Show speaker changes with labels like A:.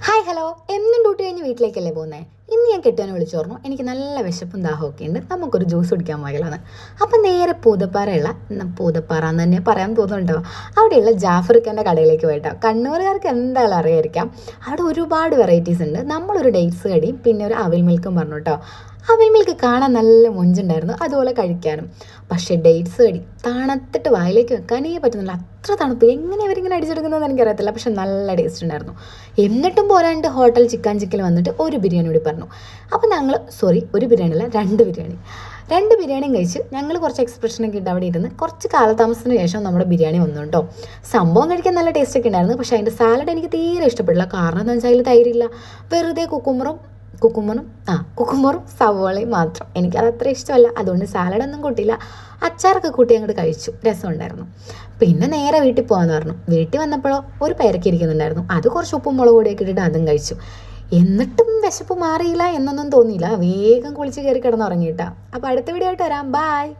A: Hi hello എന്നും duty കഴിഞ്ഞ് വീട്ടിലേക്കല്ലേ പോകുന്നത് ഞാൻ കെട്ടുവാനെ വിളിച്ചു പറഞ്ഞു എനിക്ക് നല്ല വിശപ്പും ദാഹമൊക്കെ ഉണ്ട് നമുക്കൊരു ജ്യൂസ് കുടിക്കാൻ പോയാലാണ് അപ്പം നേരെ പൂതപ്പാറയുള്ള പൂതപ്പാറ എന്ന് തന്നെ പറയാൻ തോന്നുന്നുണ്ടോ? അവിടെയുള്ള ജാഫർക്കന്റെ കടയിലേക്ക് പോയിട്ടോ. കണ്ണൂരുകാർക്ക് എന്തായാലും അറിയായിരിക്കാം അവിടെ ഒരുപാട് വെറൈറ്റീസ് ഉണ്ട്. നമ്മളൊരു ഡേറ്റ്സ് കടിയും പിന്നെ ഒരു അവിൽ മിൽക്കും പറഞ്ഞു കേട്ടോ അവിൽ മിൽക്ക് കാണാൻ നല്ല മൊഞ്ചുണ്ടായിരുന്നു അതുപോലെ കഴിക്കാനും. പക്ഷേ ഡേറ്റ്സ് കടി തണുത്തിട്ട് വായിലേക്ക് വെക്കാനേ പറ്റുന്നില്ല. അത്ര തണുപ്പ്. എങ്ങനെ അവരിങ്ങനെ അടിച്ചെടുക്കുന്നതെന്ന് എനിക്കറിയത്തില്ല. പക്ഷെ നല്ല ടേസ്റ്റ് ഉണ്ടായിരുന്നു. എന്നിട്ടും പോരാണ്ട് ഹോട്ടൽ ചിക്കൻ ചിക്കൻ വന്നിട്ട് ഒരു ബിരിയാണി കൂടി പറഞ്ഞു. അപ്പോൾ ഞങ്ങൾ സോറി ഒരു ബിരിയാണി അല്ല രണ്ട് ബിരിയാണി. രണ്ട് ബിരിയാണിയും കഴിച്ച് ഞങ്ങൾ കുറച്ച് എക്സ്പ്രഷനൊക്കെ ഇട്ട് അവിടെ ഇരുന്ന് കുറച്ച് കാലതാമസത്തിന് ശേഷം നമ്മുടെ ബിരിയാണി വന്നു കേട്ടോ. സംഭവം കഴിക്കാൻ നല്ല ടേസ്റ്റ് ഒക്കെ ഉണ്ടായിരുന്നു. പക്ഷേ അതിന്റെ സാലഡ് എനിക്ക് തീരെ ഇഷ്ടപ്പെട്ടില്ല. കാരണം എന്താ വെച്ചാൽ അതിൽ തൈരില്ല. വെറുതെ കുക്കുമ്പറും കുക്കുമ്പറും ആ കുക്കുമ്പറും സവോളയും മാത്രം. എനിക്കത് അത്ര ഇഷ്ടമല്ല. അതുകൊണ്ട് സാലഡൊന്നും കൂട്ടിയില്ല. അച്ചാറൊക്കെ കൂട്ടി അങ്ങോട്ട് കഴിച്ചു. രസമുണ്ടായിരുന്നു പിന്നെ നേരെ വീട്ടിൽ പോകാമെന്ന് പറഞ്ഞു. വീട്ടിൽ വന്നപ്പോഴോ ഒരു പേരക്കിരിക്കുന്നുണ്ടായിരുന്നു അത് കുറച്ച് ഉപ്പും മുളക് പൊടിയൊക്കെ ഇട്ടിട്ട് അതും കഴിച്ചു. എന്നിട്ടും വിശപ്പ് മാറിയില്ല എന്നൊന്നും തോന്നിയില്ല. വേഗം കുളിച്ച് കയറി കിടന്നുറങ്ങിയിട്ടാ. അപ്പോൾ അടുത്ത വീഡിയോ ആയിട്ട് വരാം. ബായ്